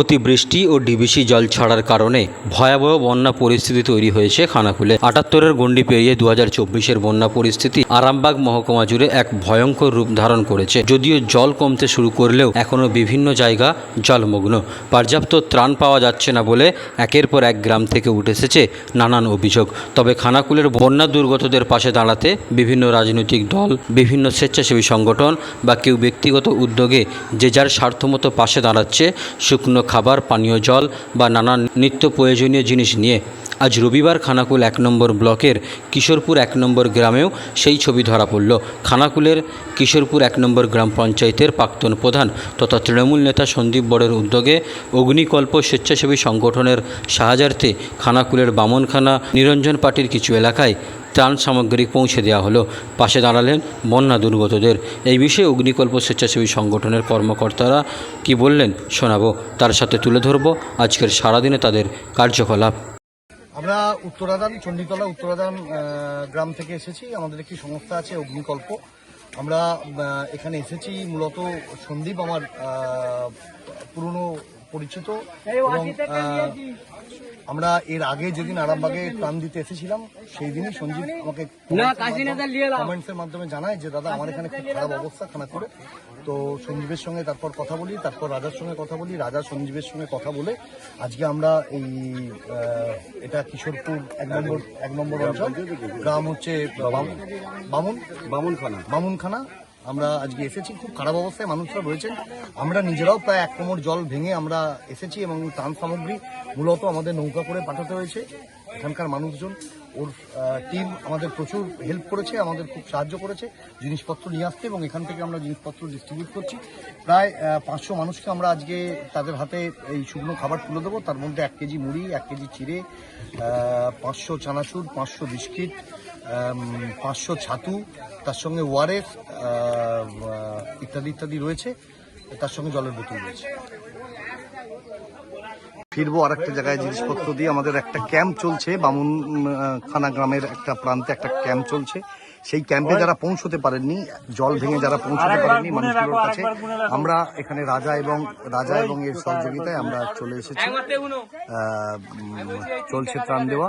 অতিবৃষ্টি ও ডিবিসি জল ছাড়ার কারণে ভয়াবহ বন্যা পরিস্থিতি তৈরি হয়েছে খানাকুলে আটাত্তরের গণ্ডি পেরিয়ে দু হাজার চব্বিশের বন্যা পরিস্থিতি আরামবাগ মহকুমা জুড়ে এক ভয়ঙ্কর রূপ ধারণ করেছে, যদিও জল কমতে শুরু করলেও এখনও বিভিন্ন জায়গা জলমগ্ন। পর্যাপ্ত ত্রাণ পাওয়া যাচ্ছে না বলে একের পর এক গ্রাম থেকে উঠে এসেছে নানান অভিযোগ। তবে খানাকুলের বন্যা দুর্গতদের পাশে দাঁড়াতে বিভিন্ন রাজনৈতিক দল, বিভিন্ন স্বেচ্ছাসেবী সংগঠন বা কেউ ব্যক্তিগত উদ্যোগে যে যার স্বার্থমতো পাশে দাঁড়াচ্ছে, শুকনো খাবার, পানীয় জল বা নানান নিত্য প্রয়োজনীয় জিনিস নিয়ে আজ রবিবার খানাকুল এক নম্বর ব্লকের কিশোরপুর এক নম্বর গ্রামেও সেই ছবি ধরা পড়ল। খানাকুলের কিশোরপুর এক নম্বর গ্রাম পঞ্চায়েতের প্রাক্তন প্রধান তথা তৃণমূল নেতা সন্দীপ বড়ের উদ্যোগে অগ্নিকল্প স্বেচ্ছাসেবী সংগঠনের সাহায্যার্থে খানাকুলের বামনখানা নিরঞ্জন পার্টির কিছু এলাকায় ত্রাণ সামগ্রী পৌঁছে দেওয়া হলো। পাশে দাঁড়ালেন বন্যা দুর্গতদের। এই বিষয়ে অগ্নিকল্প স্বেচ্ছাসেবী সংগঠনের কর্মকর্তারা কি বললেন শোনাবো। তার সাথে তুলে ধরবো আজকের সারাদিনে তাদের কার্যকলাপ। আমরা উত্তরাদান, চণ্ডীতলা উত্তরাদান গ্রাম থেকে এসেছি। আমাদের একটি সংস্থা আছে, অগ্নিকল্প। আমরা এখানে এসেছি। মূলত সন্দীপ, আমার পরিচিত এবং আমরা এর আগে যেদিন আরামবাগে ত্রাণ দিতে এসেছিলাম সেই দিনই সঞ্জীব আমাকে কমেন্টসের মাধ্যমে জানায় যে দাদা আমার এখানে খুব খারাপ অবস্থা খানা করে তো সঞ্জীবের সঙ্গে তারপর কথা বলি তারপর রাজার সঙ্গে কথা বলি রাজা সঞ্জীবের সঙ্গে কথা বলে আজকে আমরা এই এটা কিশোরপুর এক নম্বর এক নম্বর অঞ্চল। গ্রাম হচ্ছে বাম- বামুন। বামুনখানা। বামুনখানা। আমরা আজকে এসেছি, খুব খারাপ অবস্থায় মানুষরা রয়েছেন। আমরা নিজেরাও প্রায় এক কোমর জল ভেঙে আমরা এসেছি এবং ত্রাণ সামগ্রী মূলত আমাদের নৌকা করে পাঠাতে হয়েছে। এখানকার মানুষজন, ওর টিম আমাদের প্রচুর হেল্প করেছে, আমাদের খুব সাহায্য করেছে, জিনিসপত্র নিয়ে আসতে এবং এখান থেকে আমরা জিনিসপত্র ডিস্ট্রিবিউট করছি। প্রায় পাঁচশো মানুষকে আমরা আজকে তাদের হাতে এই শুকনো খাবার তুলে দেবো। তার মধ্যে এক কেজি মুড়ি, এক কেজি চিড়ে পাঁচশো চানাচুর, পাঁচশো বিস্কিট পাঁচশো ছাতু তার সঙ্গে ওয়ারেস ইত্যাদি ইত্যাদি রয়েছে তার সঙ্গে জলের বোতল রয়েছে। ফিরবো আর একটা জায়গায় জিনিসপত্র দিয়ে। আমাদের একটা ক্যাম্প চলছে বামুন খানা গ্রামের একটা প্রান্তে একটা ক্যাম্প চলছে। সেই ক্যাম্পে যারা পৌঁছতে পারেননি জল ভেঙে যারা পৌঁছতে পারেননি মানুষগুলোর কাছে আমরা এখানে রাজা এবং রাজা এবং এর সহযোগিতায় আমরা চলে এসেছি। চলছে ত্রাণ দেওয়া।